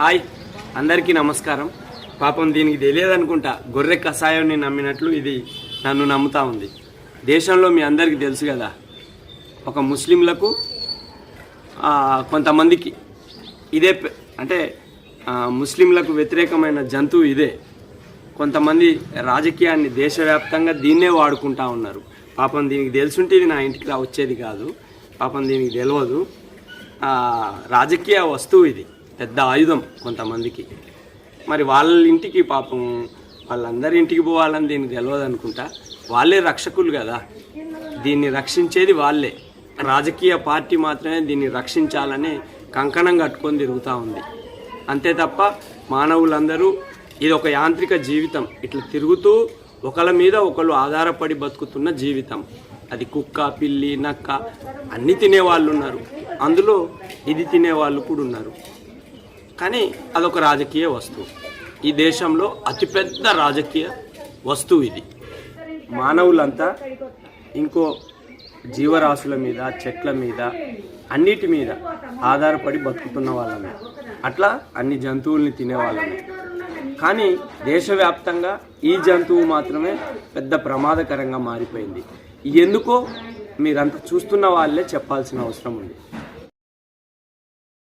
Hi అందరికీ నమస్కారం. పాపం దీనికి తెలియదు అనుకుంటా గొర్రె కషాయాన్ని నమ్మినట్లు ఇది నన్ను నమ్ముతా ఉంది. దేశంలో మీ అందరికీ తెలుసు కదా ఒక ముస్లింలకు కొంతమందికి ఇదే అంటే ముస్లింలకు వ్యతిరేకమైన జంతువు ఇదే. కొంతమంది రాజకీయాన్ని దేశవ్యాప్తంగా దీన్నే వాడుకుంటా ఉన్నారు. పాపం దీనికి తెలుసుంటే ఇది నా ఇంటికి రా వచ్చేది కాదు. పాపం దీనికి తెలియదు రాజకీయ వస్తువు ఇది. పెద్ద ఆయుధం కొంతమందికి. మరి వాళ్ళ ఇంటికి పాపం వాళ్ళందరి ఇంటికి పోవాలని దీనికి తెలియదు అనుకుంటా. వాళ్ళే రక్షకులు కదా. దీన్ని రక్షించేది వాళ్ళే. రాజకీయ పార్టీ మాత్రమే దీన్ని రక్షించాలని కంకణం కట్టుకొని తిరుగుతూ ఉంది. అంతే తప్ప మానవులందరూ ఇది ఒక యాంత్రిక జీవితం. ఇట్లా తిరుగుతూ ఒకళ్ళ మీద ఒకళ్ళు ఆధారపడి బతుకుతున్న జీవితం. అది కుక్క పిల్లి నక్క అన్నీ తినేవాళ్ళు ఉన్నారు. అందులో ఇది తినేవాళ్ళు కూడా ఉన్నారు. కానీ అదొక రాజకీయ వస్తువు. ఈ దేశంలో అతిపెద్ద రాజకీయ వస్తువు ఇది. మానవులంతా ఇంకో జీవరాశుల మీద చెట్ల మీద అన్నిటి మీద ఆధారపడి బతుకుతున్న వాళ్ళమే. అట్లా అన్ని జంతువుల్ని తినేవాళ్ళమే. కానీ దేశవ్యాప్తంగా ఈ జంతువు మాత్రమే పెద్ద ప్రమాదకరంగా మారిపోయింది. ఎందుకో మీరంతా చూస్తున్న వాళ్ళే చెప్పాల్సిన అవసరం ఉంది.